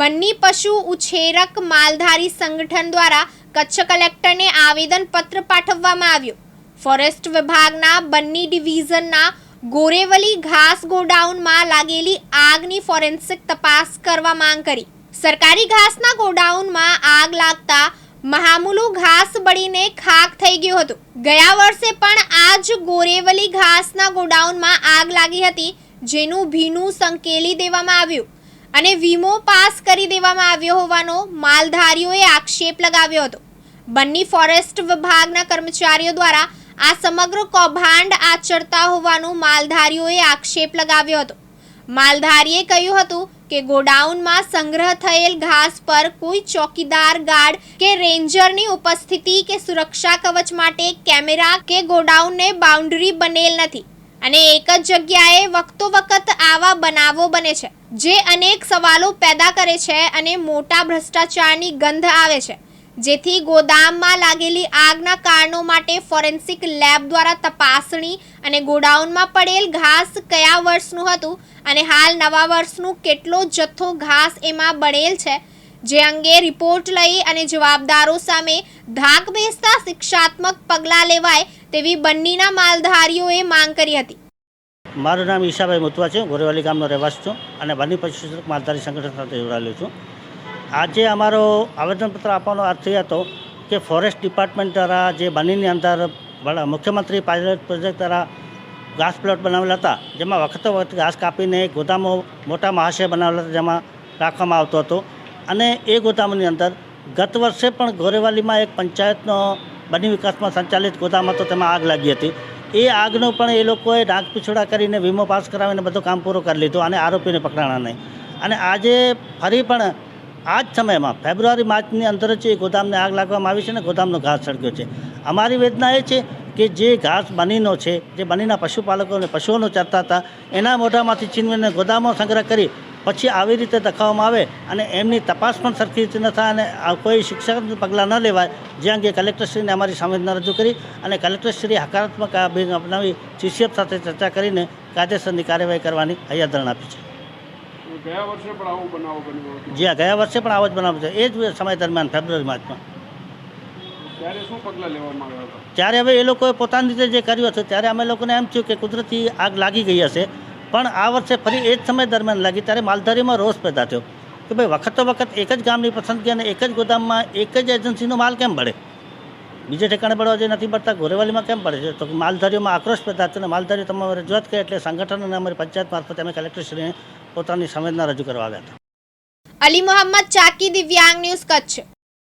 બન્ની પશુ ઉછેરક માલધારી સંગઠન દ્વારા કચ્છ કલેક્ટરને આવેદનપત્ર પાઠવવામાં આવ્યું. ફોરેસ્ટ વિભાગના બન્ની ડિવિઝનના ગોરેવલી ઘાસ ગોડાઉનમાં લાગેલી આગની ફોરેન્સિક તપાસ કરવા માંગ કરી. સરકારી ઘાસના ગોડાઉનમાં આગ લાગતા મહામૂલું ઘાસ બળીને ખાક થઈ ગયું હતું. ગયા વર્ષે પણ આ જ ગોરેવલી ઘાસના ગોડાઉનમાં આગ લાગી હતી, જેનું ભીનું સંકેલી દેવામાં આવ્યું. અને વીમો પાસ કરી દેવામાં આવ્યો હોવાનો માલધારીઓએ આક્ષેપ લગાવ્યો હતો. બન્ની ફોરેસ્ટ વિભાગના કર્મચારીઓ દ્વારા આ સમગ્ર કૌભાંડ આચરતા હોવાનું માલધારીઓએ આક્ષેપ લગાવ્યો હતો. માલધારીએ કહ્યું હતું કે ગોડાઉનમાં સંગ્રહ થયેલ ઘાસ પર કોઈ ચોકીદાર ગાર્ડ કે રેન્જરની ઉપસ્થિતિ કે સુરક્ષા કવચ માટે કેમેરા કે ગોડાઉનને બાઉન્ડરી બનેલ નથી અને એક જ જગ્યાએ વખતો વખત આવા બનાવો બને છે. જે અનેક સવાલો પેદા કરે છે અને મોટા ભ્રષ્ટાચારની ગંધ આવે છે. જેથી ગોદામમાં લાગેલી આગના કારણો માટે ફોરેન્સિક લેબ દ્વારા તપાસણી અને ગોડાઉનમાં પડેલ ઘાસ કયા વર્ષનું હતું અને હાલ નવા વર્ષનું કેટલો જથ્થો ઘાસ એમાં બળેલ છે, જે અંગે રિપોર્ટ લઈ અને જવાબદારો સામે ધાક બેસતા શિક્ષાત્મક પગલાં લેવાય તેવી બંનીના માલધારીઓએ માંગ કરી હતી. મારું નામ ઈશાભાઈ મુતવા છે. ગોરેવાલી ગામનો રહેવાસી છું અને બની પશુસંવર્ધક માલધારી સંગઠન સાથે જોડાયેલો છું. આજે અમારો આવેદનપત્ર આપવાનો અર્થ એ હતો કે ફોરેસ્ટ ડિપાર્ટમેન્ટ દ્વારા જે બનીની અંદર મુખ્યમંત્રી પાયલટ પ્રોજેક્ટ દ્વારા ઘાસ પ્લોટ બનાવેલા હતા, જેમાં વખતો વખત ઘાસ કાપીને ગોદામો મોટા મહાશય બનાવેલા હતા, જેમાં રાખવામાં આવતો હતો. અને એ ગોદામની અંદર ગત વર્ષે પણ ગોરેવાલીમાં એક પંચાયતનો બની વિકાસમાં સંચાલિત ગોદામ હતો, તેમાં આગ લાગી હતી. એ આગનો પણ એ લોકોએ ડાક પીછોડા કરીને વીમો પાસ કરાવીને બધું કામ પૂરું કરી લીધું અને આરોપીને પકડાણા નહીં. અને આજે ફરી પણ આ જ સમયમાં ફેબ્રુઆરી માર્ચની અંદર જ એ ગોદામને આગ લાગવામાં આવી છે ને ગોદામનો ઘાસ સળગ્યો છે. અમારી વેદના એ છે કે જે ઘાસ બનીનો છે, જે બનીના પશુપાલકોને પશુઓનો ચરતા હતા, એના મોઢામાંથી છીનવીને ગોદામો સંગ્રહ કરી પછી આવી રીતે દખાવવામાં આવે અને એમની તપાસ પણ સરખી રીતે ન થાય અને કોઈ શિક્ષક પગલાં ન લેવાય જે અંગે કલેક્ટરશ્રીને અમારી સંવેદના રજૂ કરી અને કલેક્ટરશ્રી હકારાત્મક અભિગમ અપનાવી શિષ્યપ સાથે ચર્ચા કરીને કાયદેસરની કાર્યવાહી કરવાની હૈયાદરણ આપી છે. ગયા વર્ષે પણ આવો બનાવો બન્યો હતો? જે ગયા વર્ષે પણ આવો જ બનાવ છે એ જ સમય દરમિયાન ફેબ્રુઆરી માર્ચમાં ત્યારે હવે એ લોકોએ પોતાની રીતે જે કર્યું હતું ત્યારે અમે લોકોને એમ થયું કે કુદરતી આગ લાગી ગઈ હશે. પણ આ વર્ષે ફરી એ જ સમય દરમિયાન લાગી ત્યારે માલધારીમાં રોષ પેદા થયો. કે ભાઈ વખતો વખત એક જ ગામની પસંદગી અને એક જ ગોદામમાં એક જ એજન્સીનો માલ કેમ બળે? બીજે ઠેકાણે બળવા જે નથી પડતા ગોરેવાલીમાં કેમ પડે છે? તો માલધારીઓમાં આક્રોશ પેદા થયો અને માલધારીઓ તમારે રજૂઆત કરી એટલે સંગઠન અને અમારી પંચાયત મારફતે અમે કલેક્ટરશ્રીને પોતાની સંવેદના રજૂ કરવા આવ્યા હતા. અલી મોહમ્મદ ચાકી દિવ્યાંગ ન્યૂઝ કચ્છ.